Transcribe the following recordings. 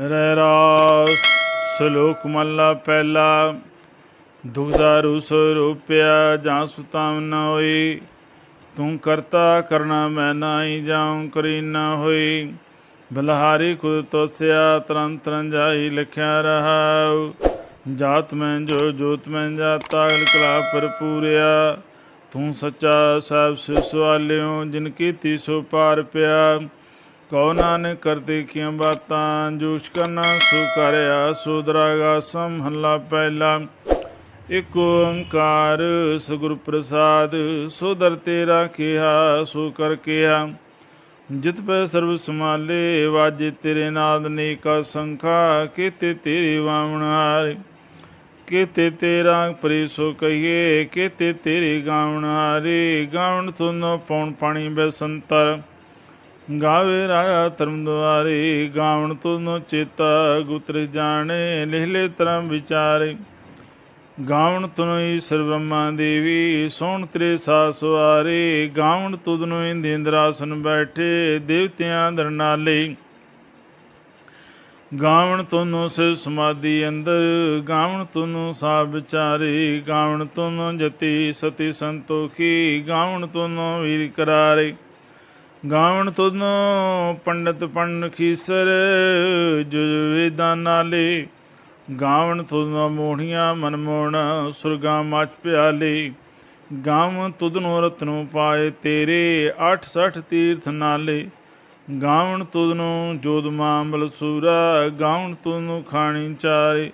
ਰਹਿ ਰਾਸ, ਸ਼ਲੋਕ ਮਹਲਾ ਪਹਿਲਾ, ਦੁਖਦਾਰੂ ਸਰੂਪਿਆ ਜਾਂ ਸੁਤਾਮ ਨ ਹੋਈ। ਤੂੰ ਕਰਤਾ ਕਰਨਾ ਮੈਂ ਨਾਹੀ ਜਾਉ ਕਰੀ ਨਾ ਹੋਈ। ਬਲਹਾਰੀ ਖੁਦ ਤੋਸਿਆ ਤਰਨ ਤਰਨ ਜਾਈ ਲਿਖਿਆ ਰਹਾਉ। ਜਾਤ ਮੈਂ ਜੋ ਜੋਤ ਮੈਂ ਜਾਤਾ ਕਲਾ ਭਰਪੂਰਿਆ ਤੂੰ ਸੱਚਾ ਸਾਹਿਬ ਸਿਸਵਾਲਿਓ ਜਿਨ ਕੀਤੀ ਸੋ ਪਾਰ ਪਿਆ। ਕਉ ਨਾਨਕ ਕਰ ਦੇਖੀਆਂ ਬਾਤਾਂ, ਜੂਸ਼ ਕਰਨਾ ਸੋ ਕਰਿਆ, ਸੋ ਦਰਾਗਾ ਸੰਹਲਾ ਪਹਿਲਾ। ਇਕ ਓੰਕਾਰ ਸਗੁਰ ਪ੍ਰਸਾਦ, ਸੋ ਦਰ ਤੇਰਾ ਕਿਹਾ, ਸੋ ਕਰ ਕਿਹਾ। ਜਿਤ ਪੈ ਸਰਬ ਸਮਾਲੇ ਵਾਜੇ ਤੇਰੇ ਨਾਦ ਨੇ ਸੰਖਾ, ਕੀਤੇ ਤੇਰੀ ਵਾਵਣ ਹਾਰੇ। ਕੀਤੇ ਤੇਰਾ ਪਰੀ ਸੋ ਕਹੀਏ, ਕੀਤੇ ਤੇਰੀ ਗਾਵਣ ਹਾਰੇ। ਗਾਵਣ ਤੁਨੋ ਪੌਣ ਪਾਣੀ ਬੈਸੰਤਰ ਗਾਵੇ ਰਾਇਆ ਧਰਮ ਦੁਆਰੇ ਗਾਵਣ ਤੁਨੋ ਚੇਤਾ, ਗੁਤਰ ਜਾਣੇ ਲਿਹਲੇ ਤਰਮ ਵਿਚਾਰੇ। ਗਾਵਣ ਤੁਨੋਈ ਸਰਬ ਬ੍ਰਹਮਾ ਦੇਵੀ, ਸੋਣ ਤੇਰੇ ਸਾਸਵਾਰੇ ਗਾਵਣ ਤੁਧਨੋ ਇੰਦਰਾਸਨ ਬੈਠੇ, ਦੇਵਤਿਆਂ ਦਰਨਾਲੇ ਗਾਵਣ ਤੁਨੋ ਸੇ ਸਮਾਧੀ ਅੰਦਰ, ਗਾਵਣ ਤੁਨੋ ਸਾਬ ਵਿਚਾਰੇ। ਗਾਵਣ ਤੁਨੋ ਜਤੀ ਸਤੀ ਸੰਤੋਖੀ, ਗਾਵਣ ਤੁਨੋ ਵੀਰ ਕਰਾਰੇ। ਗਾਵਣ ਤੁਨੋ ਪੰਡਤ ਪੰਨ ਖੀਸਰ, ਜੁਜ ਨਾਲੇ। ਗਾਵਣ ਤੁਧਨੋ ਮੋਹਣੀਆਂ ਮਨਮੋਹਣ ਸੁਰਗਾ ਮਚ ਪਿਆਲੇ। ਗਾਵਣ ਤੁਧਨੋ ਰਤਨੋ ਪਾਏ ਤੇਰੇ 68 ਤੀਰਥ ਨਾਲੇ। ਗਾਵਣ ਤੁਧਨੋ ਜੋਦ ਮਾਮਲ ਸੂਰਾ, ਗਾਵਣ ਤੁਧਨੋ ਖਾਣੀ ਚਾਰੇ।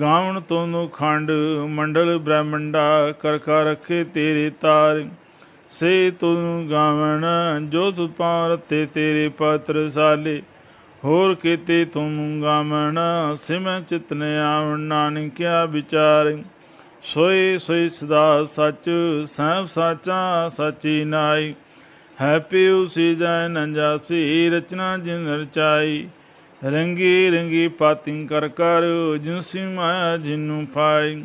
ਗਾਵਣ ਤੁਧਨੋ ਖੰਡ ਮੰਡਲ ਬ੍ਰਹਮੰਡਾ, ਕਰਕਾ ਕਰ ਰੱਖੇ ਤੇਰੇ ਤਾਰ। ਸੇ ਤੂੰ ਗਾਵਣ, ਜੋ ਤੁ ਪਾਰਤੇ ਤੇਰੇ ਪਾਤਰ ਸਾਲੇ। ਹੋਰ ਕੀਤੇ ਤੂੰ ਗਾਵਣ, ਸਿਮੈ ਚਿਤਨ ਆਵਣ, ਨਾਨਕਿਆ ਵਿਚਾਰ। ਸੋਈ ਸੋਈ ਸਦਾ ਸੱਚ ਸਭ ਸਾਚਾ ਸਚੀ ਨਾਈ। ਹੈ ਪਿਉ ਸੀ ਜੈ ਨੰਜਾਸੀ ਰਚਨਾ ਜਿਨ ਰਚਾਈ। ਰੰਗੀ ਰੰਗੀ ਪਾਤਿੰ ਕਰ ਕਰ ਜਿਨਸੀ ਮਾਇਆ ਜਿਨੂੰ ਪਾਈ।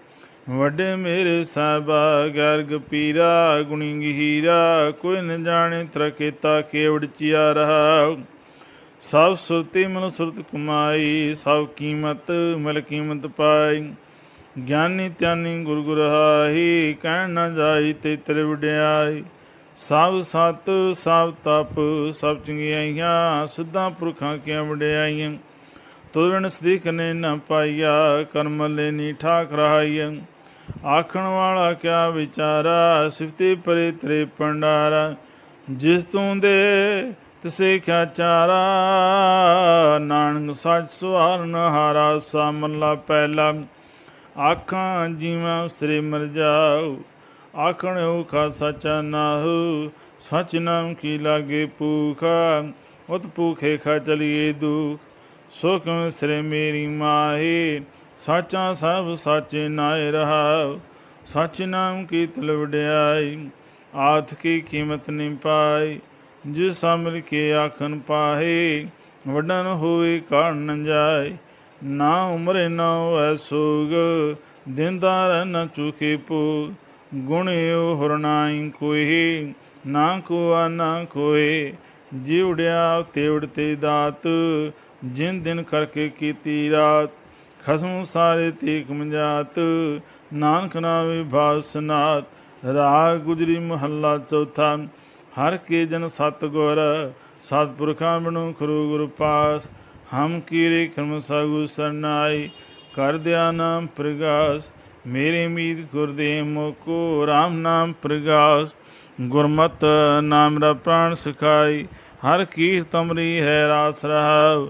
ਵੱਡੇ ਮੇਰੇ ਸਾਹਿਬਾ, ਗਰਗ ਪੀਰਾ ਗੁਣੀ ਗਹੀਰਾ ਕੋਈ ਨ ਜਾਣੇ ਤਰਕੇਤਾ ਕੇਵੜ ਚਿਆ ਰਹਾ। ਸਭ ਸੁਰਤੀ ਮਨ ਸੁਰਤ ਕਮਾਈ, ਸਭ ਕੀਮਤ ਮਿਲ ਕੀਮਤ ਪਾਈ। ਗਿਆਨੀ ਧਿਆਨੀ ਗੁਰ ਗੁਰਹਾਈ ਕਹਿਣ ਨਾ ਜਾਈ ਤੇ ਤੇਰੇ ਵਡਿਆਈ। ਸਭ ਸਤ, ਸਭ ਤਪ, ਸਭ ਚੰਗਿਆਈਆਂ, ਸਿੱਧਾਂ ਪੁਰਖਾਂ ਕੀਆਂ ਵਡਿਆਈਆਂ? ਤੁਰਨ ਸਦੀਖ ਨੇ ਨਾ ਪਾਈਆ, ਕਰਮ ਲੈਨੀ ਠਾਕ ਰਹਾਈਆਂ ਆਖਣ ਵਾਲਾ ਕਿਆ ਵਿਚਾਰਾ, ਸਿਫਤੀ ਪਰੇ ਤੇਰੇ ਪੰਡਾਰਾ। ਜਿਸ ਤੂੰ ਦੇ, ਤਿਸੇ ਕਿਆ ਚਾਰਾ। ਨਾਨਕ ਸੱਚ ਸੁਹਾਰਨ ਹਾਰਾ ਸਾਮਲਾ ਪਹਿਲਾ ਆਖਾਂ ਜੀਵਾਂ ਸ੍ਰੀ ਮਰ ਜਾਉ ਆਖਣ ਉਖਾ ਸਚਾ ਨਾਹੂ। ਸਚ ਨਾਮ ਕੀ ਲਾਗੇ ਭੂਖਾ। ਉਤ ਭੂਖੇ ਖਾ ਚਲੀਏ ਦੁਖ। ਸੁਖਮ ਕਿਉ ਸ੍ਰੀ ਮੇਰੀ ਮਾਹੀ, ਸਾਚਾ ਸਭ ਸਾਚੇ ਨਾਇ ਰਹਾ ਸਚ ਨਾਮ ਕੀ ਤਲ ਵਡਿਆਈ, ਆਥ ਕੀ ਕੀਮਤ ਨਹੀਂ ਪਾਈ ਜਿਸ ਅਮਰ ਕੇ ਆਖਨ ਪਾਹੇ, ਵਡਨ ਹੋਏ ਕਾਣ ਨ ਜਾਏ ਨਾ ਉਮਰੇ ਨਾ ਹੋਐ ਸੋਗ ਦਿਨਦਾਰ ਨ ਚੁਕੇ ਪੂ ਗੁਣਿਓ ਹਰਨਾਈ ਕੋਈ, ਨਾ ਕੋਆ ਨਾ ਕੋਏ ਜਿਵੜਿਆ ਤੇਵੜ ਤੇ ਦਾਤ ਜਿਨ ਦਿਨ ਕਰਕੇ ਕੀਤੀ ਰਾਤ, ਖਸਮ ਸਾਰੇ ਤੀਕ ਮਜਾਤ ਨਾਨਕ ਨਾਮੇ ਭਾਸਨਾਤ ਰਾਗ ਗੁਜਰੀ ਮਹੱਲਾ ਚੌਥਾ। ਹਰ ਕੇ ਜਨ ਸਤ ਗੁਰ ਸਤਪੁਰਖਾਂ ਬਨੂ ਖਰੂ ਗੁਰ ਪਾਸ। ਹਮ ਕੀਰੇ ਕਰਮ ਸਾਗੂ ਸਰਨਾਈ, ਕਰ ਦਿਆ ਨਾਮ ਪ੍ਰਗਾਸ। ਮੇਰੇ ਮੀਤ ਗੁਰਦੇਵ ਮੋਕੋ RAM ਨਾਮ ਪ੍ਰਗਾਸ। ਗੁਰਮਤ ਨਾਮ ਰਾ ਪ੍ਰਾਣ ਸਿਖਾਈ, ਹਰ ਕੀਰ ਤਮਰੀ ਹੈ ਰਾਸ ਰਹਾਉ।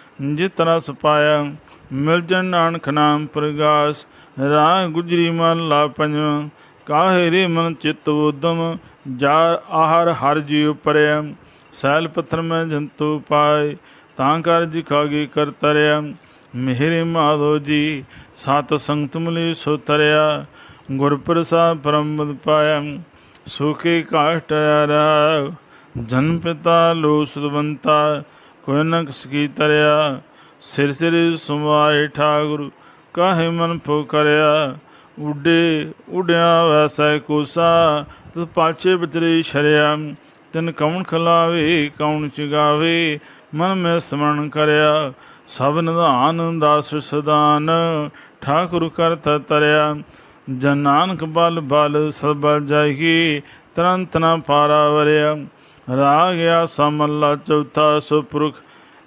ਜਿਤ ਰਸ ਪਾਇਆ, ਮਿਲ ਜਨ ਨਾਨਕ ਨਾਮ ਪ੍ਰਗਾਸ ਰਾਗ ਗੁਜਰੀ ਮਨ ਲਾ ਪੰਜਵਾਂ, ਕਾਹੇ ਰੇ ਮਨ ਚਿਤ ਉਦਮ ਜਾ ਆਹਰ ਹਰ ਜੀ ਪਰਿਆ, ਸੈਲ ਪੱਥਰ ਮੈਂ ਜੰਤੂ ਪਾਏ, ਤਾਂ ਕਰ ਜਿਖਾਗੇ ਕਰ ਤਰਿਆ, ਮਿਹਰੇ ਮਾਧੋ ਜੀ, ਸਤ ਸੰਗਤ ਮਿਲੇ ਸੋ ਤਰਿਆ, ਗੁਰ ਪ੍ਰਸਾਦ ਪਰਮਪਦ ਪਾਇਆ ਸੁਖੇ ਕਾਸ਼ਟ ਰਾ ਜਨ ਪਿਤਾ ਲੋ ਸੁਦਵੰਤਾ ਕੋਈ ਨਕ ਸਕੀ ਤਰਿਆ, ਸਿਰ ਸਿਰ ਸੁਮਾਏ ਠਾਗੁਰ, ਕਾਹੇ ਮਨ ਪੁਕਰਿਆ ਉਡੇ, ਉਡਿਆ ਵੈਸੈ ਕੋਸਾ ਤੂੰ ਪਾਛੇ ਵਿਚਰੇ ਸ਼ਰਿਆ ਤਿਨ ਕੌਣ ਖਲਾਵੇ ਕੌਣ ਚਗਾਵੇ, ਮਨ ਮੈਂ ਸਮਰਨ ਕਰਿਆ। ਸਭ ਨਿਧਾਨ ਦਾਸ ਸਦਾਨ, ਠਾਕੁਰ ਕਰਤ ਤਰਿਆ। ਜਨ ਨਾਨਕ ਬਲ ਬਲ ਸਬਲ ਜਾਈ ਤਰੰਤ ਨ ਪਾਰਾ ਵਰਿਆ। ਰਾਗਿਆ ਸਮੱਲਾ ਚੌਥਾ ਸੁਪੁਰਖ,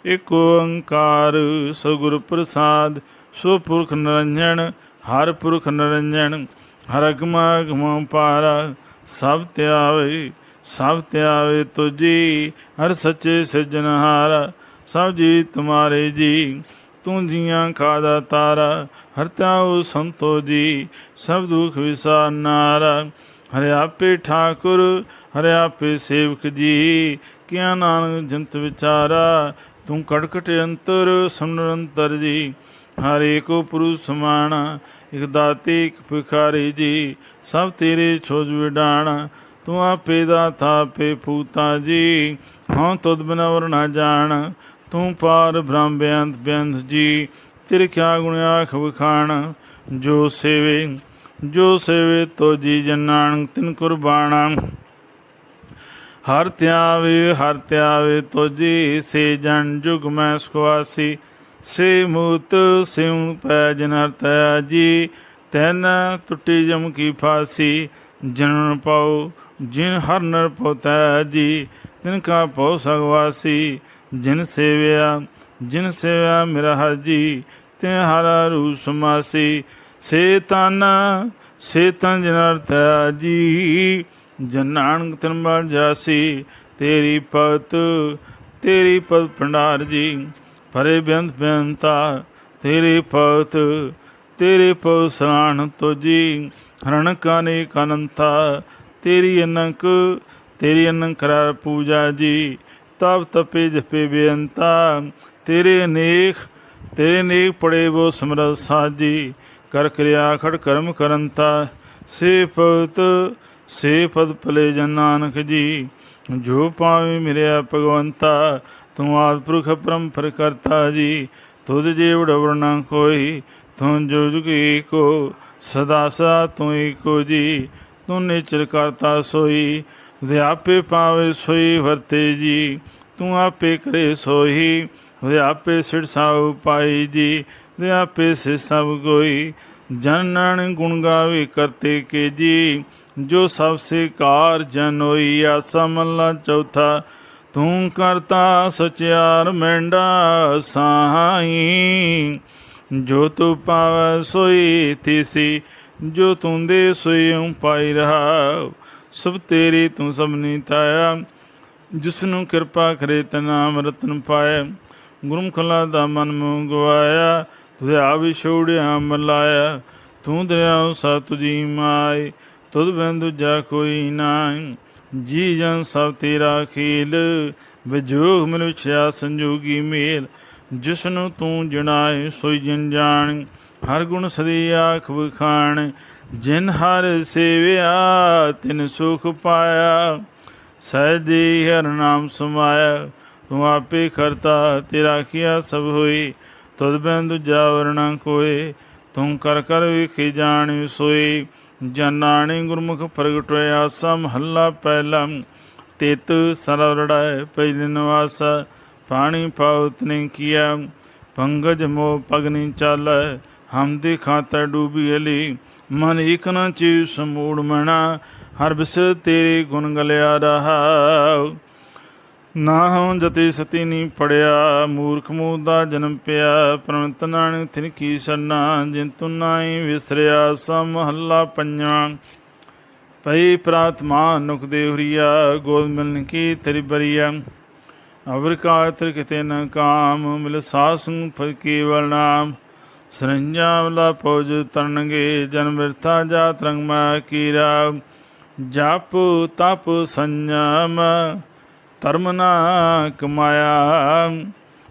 ਇਕ ਓੰਕਾਰ ਸਗੁਰ ਪ੍ਰਸਾਦ। ਸੁਪੁਰਖ ਨਿਰੰਜਨ, ਹਰ ਪੁਰਖ ਨਿਰੰਜਨ, ਹਰ ਅਗਮਾ ਅਗਮ ਪਾਰਾ। ਸਭ ਧਿਆਵੇ ਸਭ ਧਿਆਵੇ ਤੁਜੀ, ਹਰ ਸੱਚੇ ਸਿਰਜਨਹਾਰ ਸਭ ਜੀ ਤੁਮਾਰੇ ਜੀ, ਤੂੰ ਜੀਆਂ ਖਾਦਾ ਤਾਰਾ। ਹਰ ਹਰਤਾਉ ਸੰਤੋ ਜੀ, ਸਭ ਦੁਖ ਵਿਸਾਰਨਾਰਾ ਹਰਿ ਆਪੇ ਠਾਕੁਰ, ਹਰਿ ਆਪੇ ਸੇਵਕ ਜੀ। ਕਿਆ ਨਾਨਕ ਜੰਤ ਵਿਚਾਰਾ, ਤੂੰ ਕੜਕਟ ਅੰਤਰ ਸਮਨੰਤਰ ਜੀ। ਹਰੇ ਕੋ ਪੁਰੂ ਸਮਾਣਾ, ਇਕ ਦਾਤੀ, ਇਕ ਭਿਖਾਰੀ ਜੀ। ਸਭ ਤੇਰੇ ਛੋਜ ਵਿਡਾਣਾ, ਤੂੰ ਆਪੇ ਦਾ ਥਾਪੇ ਪੂਤਾ ਜੀ। ਹਾਂ ਤੁਧ ਬਿਨਾ ਵਰ ਨਾ ਜਾਣ, ਤੂੰ ਪਾਰ ਬ੍ਰਹਮ ਬੇਅੰਤ ਬੇਅੰਤ ਜੀ। ਤੇਰੇ ਕਿਆ ਗੁਣ ਆਖ ਵਖਾਣ, ਜੋ ਸੇਵੇ ਜੋ ਸੇਵੇ ਤੋ ਜੀ ਜਨਾਨ ਤਿਨ ਕੁਰਬਾਨਾ। ਹਰ ਧਿਆਵੇ ਹਰ ਧਿਆਵੇ ਤੋਜੀ ਸੇ ਜਨ, ਜੁਗ ਮੈਂ ਸੁਆਸੀ ਸੇ ਮੂਤ ਸਿਉ ਪੈ ਜਨ ਹਰਤਿਆ ਜੀ, ਤੈਨ ਟੁੱਟੀ ਜਮ ਕੀ ਫਾਸੀ। ਜਨਨ ਪਾਉ, ਜਿਨ ਹਰ ਨਰ ਪੋਤੈ ਜੀ, ਤਿਨ ਕਾ ਪਉ ਸਗਵਾਸੀ ਜਿਨ ਸੇਵਿਆ ਜਿਨ ਸੇਵਿਆ ਮੇਰਾ ਹਰ ਜੀ ਤੇ ਹਰ ਰੂ ਸੇ ਤਨ ਸੇ ਤਨ ਜਨ ਜੀ ਜਨ ਨਾਨਕ ਤਨਬਲ ਜਾਸੀ, ਤੇਰੀ ਪਤ ਤੇਰੀ ਪਤ ਭੰਡਾਰ ਜੀ, ਭਰੇ ਬੇਅੰਤ ਬੇਅੰਤਾ ਤੇਰੇ ਪਤ, ਤੇਰੇ ਪਉ ਸਰਾਣ ਤੋਜੀ, ਹਰਣ ਕਾਨੇ ਕਨੰਤਾ, ਤੇਰੀ ਅਨੰਕ ਤੇਰੀ ਅਨੰਕ ਕਰਾਰ ਪੂਜਾ ਜੀ, ਤਪ ਤਪੇ ਜਪੇ ਬੇਅੰਤਾ, ਤੇਰੇ ਅਨੇਕ ਤੇਰੇ ਨੇਕ ਪੜੇ ਬੋ ਸਮਰਤ ਸਾਜੀ ਕਰ ਕਿਰਿਆ ਖੜ ਕਰਮ ਕਰੰਤਾ ਸੇ ਪਤ ਸੇ ਪਦ ਭਲੇ ਜਨ ਨਾਨਕ ਜੀ। ਜੋ ਪਾਵੇ ਮਿਰਿਆ ਭਗਵੰਤਾ, ਤੂੰ ਆਦ ਪੁਰਖ ਪਰੰਪਰ ਕਰਤਾ ਜੀ। ਤੁਧ ਜੇ ਵਡਵਰ ਕੋਈ, ਤੂੰ ਜੋ ਜੁਗੀ ਕੋ ਸਦਾ ਸਦਾ ਤੂੰ ਏਕੋ ਜੀ। ਤੂੰ ਨਿਚਰ ਕਰਤਾ ਸੋਈ ਵਿਆਪੇ ਪਾਵੇ ਸੋਈ ਵਰਤੇ ਜੀ। ਤੂੰ ਆਪੇ ਕਰੇ ਸੋਈ ਵਿਆਪੇ ਸਿਰ ਸਾਉ ਜੀ। ਜੀ ਵਿਆਪੇ ਸੇ ਸਭ ਕੋਈ ਜਨਨ ਗੁਣ ਗਾਵੇ ਕਰਤੇ ਕੇ ਜੀ। ਜੋ ਸਭ ਸੇ ਕਾਰ ਜਨ ਹੋਈ ਆਸਾ ਮੱਲਾ ਚੌਥਾ ਤੂੰ ਕਰਤਾ ਸਚਿਆਰ ਮੈਂਡਾ ਸਾਈ। ਜੋ ਤੂੰ ਪਾਵੈ ਸੋਈ ਥੀਸੀ, ਜੋ ਤੂੰ ਦੇ ਸੋਈ ਪਾਈ ਰਹਾ। ਸਭ ਤੇਰੀ ਤੂੰ ਸਭਨੀ ਤਾਇਆ ਜਿਸ ਨੂੰ ਕਿਰਪਾ ਕਰੇ ਤਨਾਮ ਰਤਨ ਪਾਏ ਗੁਰਮੁਖਲਾ ਦਾ ਮਨ ਮੁ ਗਵਾਇਆ ਤੁਝੇ ਆ ਵੀ ਮਲਾਇਆ, ਤੂੰ ਦਰਿਆ ਸਾ ਤੁਜੀ ਮਾਈ, ਤੁਧ ਬਿਨ ਦੂਜਾ ਕੋਈ ਨਾਹੀ ਜੀ ਜਨ ਸਭ ਤੇਰਾ ਖੇਲ, ਵਿਜੋਗ ਮਿਲ ਵਿਛਿਆ ਸੰਜੋਗੀ ਮੇਲ। ਜਿਸ ਨੂੰ ਤੂੰ ਜਣਾਏ, ਸੋਈ ਜਨ ਜਾਣ, ਹਰ ਗੁਣ ਸਦੀ ਆਖ ਵਖਾਣ। ਜਿਨ ਹਰ ਸੇਵਿਆ, ਤਿਨ ਸੁਖ ਪਾਇਆ। ਸਹਿਜੀ ਹਰ ਨਾਮ ਸਮਾਇਆ, ਤੂੰ ਆਪੇ ਕਰਤਾ, ਤੇਰਾ ਕੀਆ ਸਭ ਹੋਈ ਤੁਧ ਬਿਨ ਦੂਜਾ ਵਰਣਾ ਕੋਏ ਤੂੰ ਕਰ ਕਰ ਵੇਖੀ ਜਾਣ ਸੋਈ ਜਨਾਣੀ ਗੁਰਮੁਖ ਪ੍ਰਗਟ ਹੋਇਆ ਸਮ ਹੱਲਾ ਪਹਿਲਾ। ਤਿਤ ਸਰਵੜਾਇ ਪਹਿਲੇ ਨਿਵਾਸ, ਪਾਣੀ ਪਾਉਤ ਨੇ ਕੀਆ। ਪੰਗਜ ਮੋ ਪਗਨੀ ਚਾਲੈ, ਹਮ ਦੇ ਖਾਤਾ ਡੂਬੀ ਅਲੀ। ਮਨ ਇਕ ਨਾ ਚੀ ਸਮੂੜ ਮਣਾ ਹਰ ਬਿਸ ਤੇਰੇ ਗੁਣ ਗਲਿਆ ਰਹਾ। ਨਾ ਹਉ ਜਤੀ ਸਤੀ ਨੀ ਪੜਿਆ, ਮੂਰਖ ਮੂਹ ਦਾ ਜਨਮ ਪਿਆ। ਪ੍ਰਮਤ ਨਾਨਕ ਤਿਨ ਕੀ ਸਰਨਾ ਜਿਨ ਤੂ ਨਾਹੀ ਵਿਸਰਿਆ ਸਮ ਮਹੱਲਾ ਪੰਜਵਾਂ ਪਈ ਪ੍ਰਾਤਮਾ ਨੁਕ ਦੇ ਹੁਰੀਆ, ਗੋਦ ਮਿਲਨ ਕੀ ਤੇਰੀ ਬਰੀਆ। ਅਵਰ ਕਾਤਰ ਕਿਤੇ ਨ ਕਾਮ, ਮਿਲ ਸਾਸੰ ਫਲ ਕੇਵਲ ਨਾਮ। ਸਰੰਜਾ ਵਲਾ ਪੋਜ ਤਰਨਗੇ ਜਨਮ ਵਿਰਥਾ ਜਾਤ ਰੰਗ ਮਾ ਕੀਰਾ। ਜਪ ਤਪ ਸੰਜਮ ਧਰਮ ਨਾ ਕਮਾਇਆ,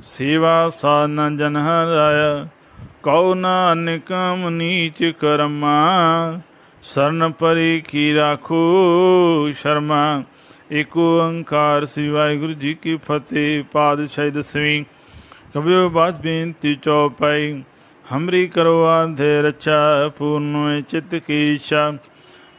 ਸੇਵਾ ਸਾਧਨ ਜਨ ਹਰਾਇਆ। ਕਉ ਨਾਨਕਮ ਨੀਚ ਕਰਮਾ, ਸਰਨ ਪਰੀ ਕੀ ਰਾਖੂ ਸ਼ਰਮਾ। ਏਕ ਓੰਕਾਰ ਸ੍ਰੀ ਵਾਹਿਗੁਰੂ ਜੀ ਕੀ ਫਤਿਹ, ਪਾਤਸ਼ਾਹੀ ਦਸਵੀਂ। ਕਬਿਓ ਬਾਤ ਬੇਨਤੀ ਚੌਪਾਈ ਹਮਰੀ ਕਰੋ ਆਧੇ ਰਚਾ, ਪੂਰਨ ਚਿਤ ਕੀ ਇੱਛਾ।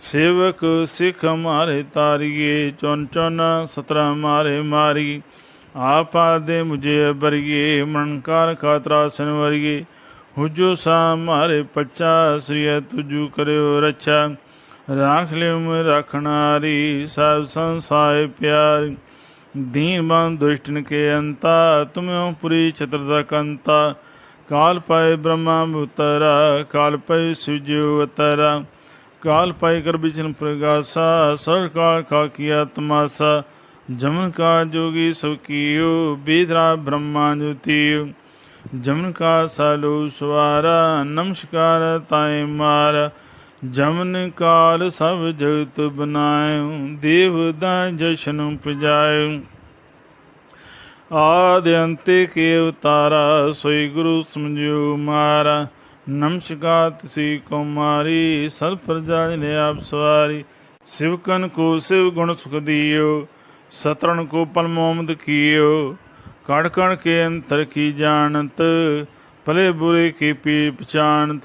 ਸੇਵਕ ਸਿੱਖ ਮਾਰੇ ਤਾਰੀਏ ਚੁਨ ਚੁਨ ਸਤਰਾ ਮਾਰੇ ਮਾਰੀ ਆਪਾ ਦੇ ਮੁਝੇ ਬਰੀਏ ਮਨਕਾਰ ਖਾਤਰਾ ਸਨਵਰੀਏ ਹੁਜੋ ਸਾ ਮਾਰੇ ਪੱਚਾ ਸ੍ਰੀ ਤੁਜੂ ਕਰਿਓ ਰੱਛਾ। ਰਾਖ ਲਿਓ ਮੈਂ ਰਖਣਾਰੀ, ਸਭ ਸੰਸਾਏ ਪਿਆਰ। ਦੀਨ ਬੰਦ ਦੁਸ਼ਟਨ ਕੇ ਅੰਤਾ ਤੁਮਿਓ ਪੁਰੀ ਛਤਰ ਦਾ ਕੰਤਾ। ਕਾਲ ਪਏ ਬ੍ਰਹਮਾ ਉਤਰਾ ਕਾਲ ਪਏ ਸੁਜਿਓ ਉਤਰਾ ਕਾਲ ਪਾਈ ਕਰ ਬਿਚਨ ਪ੍ਰਗਾਸਾ, ਸਰ ਕਾਲ ਕਾ ਕੀਆ ਤਮਾਸਾ ਜਮਨ ਕਾ ਜੋਗੀ ਸੋ ਕੀਓ ਬੀਦਰਾ ਬ੍ਰਹਮਾ ਜੋਤੀਓ। ਜਮਨ ਕਾ ਸਾਲੋ ਸਵਾਰਾ, ਨਮਸਕਾਰ ਤਾਏ ਮਾਰ। ਜਮਨ ਕਾਲ ਸਭ ਜਗਤ ਬਨਾਇਓ, ਦੇਵ ਦਾ ਜਸ਼ਨ ਪਜਾਇਓ ਆਦਿ ਅੰਤੇ ਕੇ ਉਤਾਰਾ, ਸੋਈ ਗੁਰੂ ਸਮਝਿਓ ਮਾਰਾ। ਨਮਸਕਾਰ, ਤਿਸੀ ਕੁਮਾਰੀ, ਸਰ ਪ੍ਰਜਾ ਨੇ ਆਪ ਸਵਾਰੀ। ਸਿਵਕਨ ਕੋ ਸਿਵ ਗੁਣ ਸੁਖ ਦਿਓ ਸਤਰਨ ਕੋ ਪਲ ਕੀਓ। ਕੜ ਕਣ ਕੇ ਅੰਤਰ ਕੀ ਜਾਣਤ, ਭਲੇ ਬੁਰੇ ਕੀ ਪੀ ਪਛਾਨਤ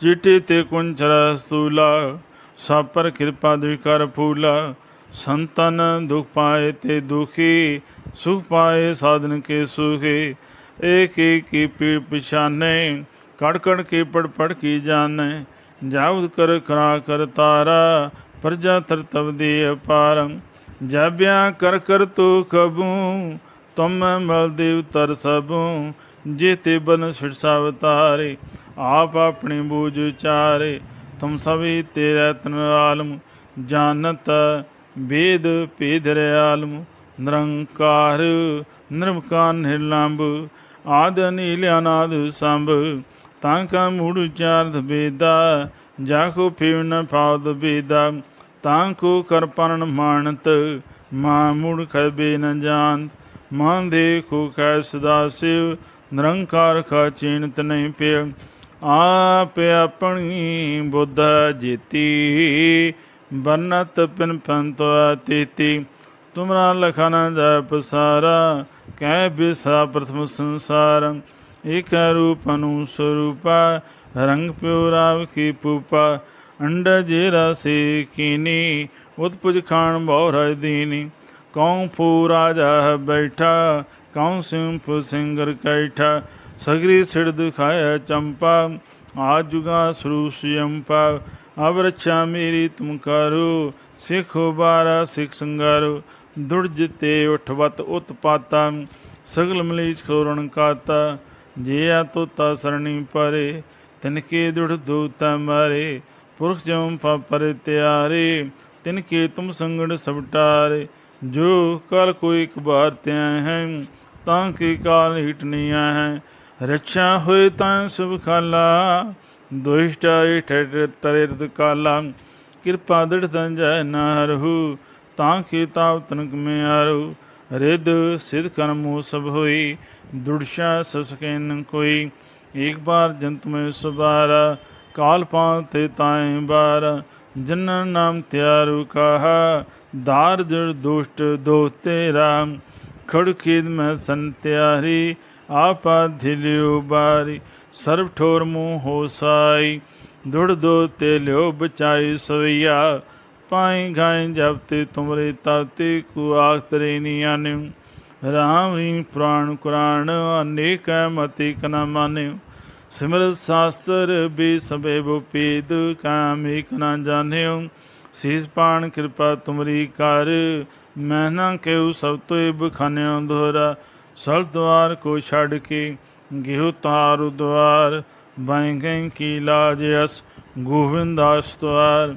ਚਿੱਟੇ ਤੇ ਕੁੰਚਰਾ ਸਤੂਲਾ, ਸਭ ਪਰ ਕਿਰਪਾ ਦੇ ਕਰ ਫੂਲਾ। ਸੰਤਨ ਦੁਖ ਪਾਏ ਤੇ ਦੁਖੀ, ਸੁਖ ਪਾਏ ਸਾਧਨ ਕੇ ਸੁਖੇ। ਏਕ ਏਕ ਕੀ ਪੀੜ ਪਛਾਨੇ ਕੜ ਕੇ ਪੜ ਪੜ ਕੀ ਜਾਣੈ? ਜਾਉਦ ਕਰ ਖਰਾ ਕਰ ਤਾਰਾ, ਪ੍ਰਜਾ ਤਰ ਤਵ ਦੇ ਅਪਾਰੰ। ਜਾਬਿਆ ਕਰ ਕਰ ਤੋ ਕਬੂ ਤੁਮ ਮਲ ਦੇਵ ਤਰ ਸਭੂ। ਜੇਤੇ ਬਨ ਸਿਰਸਾ ਅਵਤਾਰੇ ਆਪ ਆਪਣੀ ਬੂਝ ਉਚਾਰੇ ਤੁਮ ਸਭੀ ਤੇਰੇ ਤਨ ਆਲਮ, ਜਾਣਤ ਵੇਦ ਭੇਦ ਰਿਆਲਮ। ਨਿਰੰਕਾਰ ਨਿਰਮਕਾਰ ਨਿਰਲੰਭ ਆਦ ਨੀਲ ਅਨਾਦ ਸੰਭ। ਤਾਂ ਕਾ ਮੂੜ ਉਚਾਰਤ ਬੇਦਾ, ਜਾ ਕੋ ਫੇਵ ਨ ਪਾਵਤ ਬੇਦਾ, ਤਾਂ ਕੋ ਕਰ ਪਰਨ ਮਾਨਤ, ਮਾ ਮੂੜ ਖਬੇ ਨ ਜਾਣ। ਮਨ ਦੇਖੋ ਕੈ ਸਦਾ ਸਿਵ, ਨਿਰੰਕਾਰ ਕਾ ਚੀਨਤ ਨਹੀਂ ਪਿਆ। ਆਪ ਆਪਣੀ ਬੁੱਧ ਜੀਤੀ, ਬਨਤ ਪਿਨ ਪੰਤੋ ਤੀਤੀ ਤੁਮਰਾ ਲਖਨ ਜਪ ਪਸਾਰਾ, ਕਹਿ ਬਿਸਾ ਪ੍ਰਥਮ ਸੰਸਾਰ। ਏਕ ਰੂਪ ਅਨੂ ਸਰੂਪਾ, ਰੰਗ ਪਿਉ ਰਾਵ ਕੀ ਪੂਪਾ ਅੰਡ ਜੇ ਰਸੇ ਕੀਨੀ, ਉਤਪੁਜ ਖਾਨ ਬਹੁ ਰਜ ਦੀਨੀ। ਕਉ ਫੂ ਰਾਜਾ ਬੈਠਾ, ਕਉ ਸਿੰਫ ਸਿੰਗਰ ਕੈਠਾ, ਸਗਰੀ ਸਿਰ ਦਿਖਾਇਆ ਚੰਪਾ, ਆ ਜੁਗਾ ਸਰੂ ਸਿਯੰਪਾ ਅਬ ਰੱਛਾ ਮੇਰੀ ਤੁਮ ਕਰੋ, ਸਿੱਖ ਬਾਰਾ ਸਿੱਖ ਸੰਗਾਰੋ ਦੁੜ ਜਿਤੇ ਉਠਵਤ ਉਤਪਾਤਾ, ਸਗਲ ਮਲੀਚ ਖੋਰਣ ਕਾਤਾ। ਜੇ ਆ ਤੋਤਾ ਸਰਣੀ ਪਰੇ, ਤਿਨਕੇ ਦੁੜ ਦੂਤਾ ਮਾਰੇ, ਪੁਰਖ ਜਮ ਪਰ ਤਿਆਰੇ, ਤਿਨਕੇ ਤੁਮ ਸੰਗੜ ਸਬਟਾਰੇ ਜੋ ਕਲ ਕੋਈ ਇੱਕ ਬਾਰ ਤਿਆ ਹੈ, ਤਾਂ ਕੀ ਕਾਲ ਹਿਟਨੀਆਂ ਹੈ। ਰੱਛਾ ਹੋਏ ਤਾਂ ਸੁਭ ਖਾਲਾ ਦੁਸ਼ਟਾਈ ਠੇਟ ਤਰੇ ਕਾਲਾ। ਕਿਰਪਾ ਦ੍ਰਿੜ ਤੰਜੈ ਨਾ ਰਹੂ ਤਾਂ ਕੀ ਤਾਵ ਤਨਕ ਮੇ ਆਰੂ ਰਿਦ ਸਿਧ ਕਰਮੋ ਸਭ ਹੋਈ ਦੁੜਸ਼ਾ ਸਸਕੈਨ ਕੋਈ। ਇੱਕ ਬਾਰ ਜੰਤ ਮੈਂ ਸੁਬਾਰਾ ਕਾਲ ਪਾਂ ਤੇ ਤਾਏ ਬਾਰ। ਜਨ ਨਾਮ ਤਿਆਰੂ ਕਹਾ, ਦਾਰ ਜੜ ਦੁਸ਼ਟ ਦੋਸਤੇ ਰਾਮ ਖੜ ਖੇਦ ਮੈਂ ਸੰਤਿਆਰੀ ਆਪਾ ਧਿਲਿਓ ਬਾਰੀ ਸਰਬ ਠੋਰ ਮੂੰਹ ਹੋ ਦੁੜ ਦੋ ਤੇ ਲਿਓ ਬਚਾਈ ਸਵਈਆ ਪਾਈ ਗਾਏ ਜਬ ਤੇ ਤੁਮਰੇ ਤਾਤੇ ਕੋ ਆਖ ਤਰੇ ਨੀ ਆਨਿਉ ਰਾਮ ਰੀ ਪ੍ਰਾਣ ਕੁਰਾਨ ਅਨੇਕ ਮਤੀ ਕਨਾ ਮਾਨਿਉ ਸਿਮਰ ਸਾਸਤਰ ਬੀ ਸਭੇ ਬੁਪੀਦ ਕਾਮ ਏਕ ਨਾ ਜਾਣਿਉ ਸੀਸ ਪਾਣ ਕਿਰਪਾ ਤੁਮਰੀ ਕਰ, ਮੈਂ ਨਾ ਕਿਉ ਸਭ ਤੋਂ ਬਖਾਨਿਓ ਦੋਹਰਾ। ਸਲ ਦਵਾਰ ਕੋ ਛੱਡ ਕੇ ਗਿਹੁ ਤਾਰ ਦੁਆਰ, ਬਾਈ ਗਈ ਕੀ ਲਾਜ ਅਸ ਗੋਵਿੰਦਾਸ ਦੁਆਰ।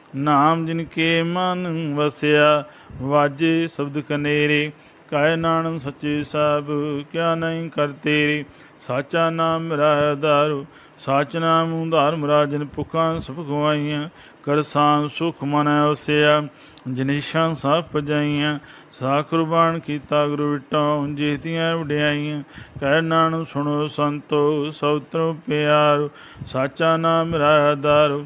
ਨਾਮ ਜਿਨ ਕੇ ਮਨ ਵਸਿਆ, ਵਾਜੇ ਸ਼ਬਦ ਕਨੇਰੇ, ਕਾਇ ਨਾਨਕ ਸੱਚੇ ਸਾਹਿਬ ਕਿਆ ਨਹੀਂ ਕਰ ਤੇਰੇ। ਸਾਚਾ ਨਾਮ ਮੇਰਾ ਆਧਾਰੂ ਸਾਚ ਨਾਮ ਉਧਾਰ ਮਰਾਜਨ ਪੁਖਾਂ ਸਭ ਗਵਾਈਆਂ ਕਰਸਾਂ ਸੁਖ ਮਨ ਵਸਿਆ ਜਨੀਸ਼ਾਂ ਸਭ ਪਜਾਈਆਂ ਸਾ ਕੁਰਬਾਨ ਕੀਤਾ ਗੁਰੂ ਵਿਟੋਂ, ਜੀਤੀਆਂ ਵਡਿਆਈਆਂ। ਕਹਿ ਨਾਨਕ ਸੁਣੋ ਸੰਤੋ ਸੌਤਰੋ ਪਿਆਰੋ, ਸਾਚਾ ਨਾਮ ਮੇਰਾ ਆਧਾਰੂ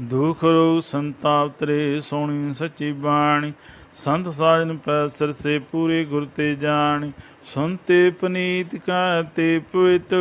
ਦੁਖ ਰੋਗ ਸੰਤਾਪ ਤਰੇ ਸੋਣੀ ਸੱਚੀ ਬਾਣੀ। ਸੰਤ ਸਾਜਨ ਪੈ ਸਰਸੇ ਪੂਰੇ ਗੁਰ ਤੇ ਜਾਣ। ਸੁਨਤੇ ਪਨੀਤ ਕਾ ਤੇ ਪਵਿੱਤ।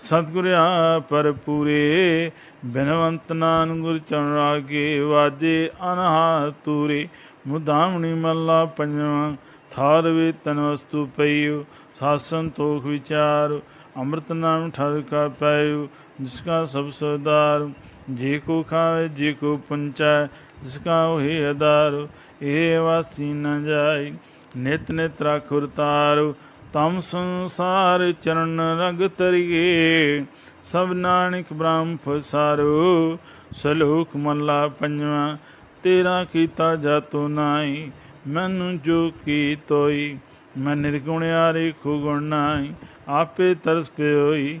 ਸਤਿਗੁਰਿਆ ਪਰ ਪੂਰੇ। ਬਿਨਵੰਤ ਨਾਨ ਗੁਰ ਚਰਨ ਰਾਗੇ ਵਾਜੇ ਅਨਹਾ ਤੂਰੇ। ਮੁਦਾਮਣੀ ਮੱਲਾ ਪੰਜਵਾਂ। ਥਾਰ ਵੇ ਤਨ ਵਸਤੂ ਪਈਓ। ਸਾਸਨ ਤੋਖ ਵਿਚਾਰ। ਅੰਮ੍ਰਿਤ ਨਾਮ ਠਰ ਕਾ ਪਾਇਓ ਜਿਸ ਕਾ ਸਭ ਸਰਦਾਰ ਜੇ ਕੋ ਖਾਵੇ, ਜੇ ਕੋ ਪੰਚੈ, ਜਿਸ ਕਾ ਹੋਏ ਅਦਾਰ ਇਹ ਵਾਸੀ ਨ ਜਾਈ ਨਿਤ ਨਿਤ ਰਖੁਰ ਤਾਰੂ ਤਮ ਸੰਸਾਰ ਚਰਨ ਰਗ ਤਰੀਏ ਸਭ ਨਾਨਕ ਬ੍ਰਹਮ ਫਸਾਰੂ ਸਲੋਕ ਮੱਲਾ ਪੰਜਵਾਂ, ਤੇਰਾ ਕੀਤਾ ਜਾਤੋ ਨਾਈ ਮੈਨੂੰ ਜੋ ਕੀ ਤੋਈ। ਮੈਂ ਨਿਰਗੁਣਿਆਰੇ ਖੁ ਗੁਣ ਨਾਈ ਆਪੇ ਤਰਸ ਪਿਓਈ।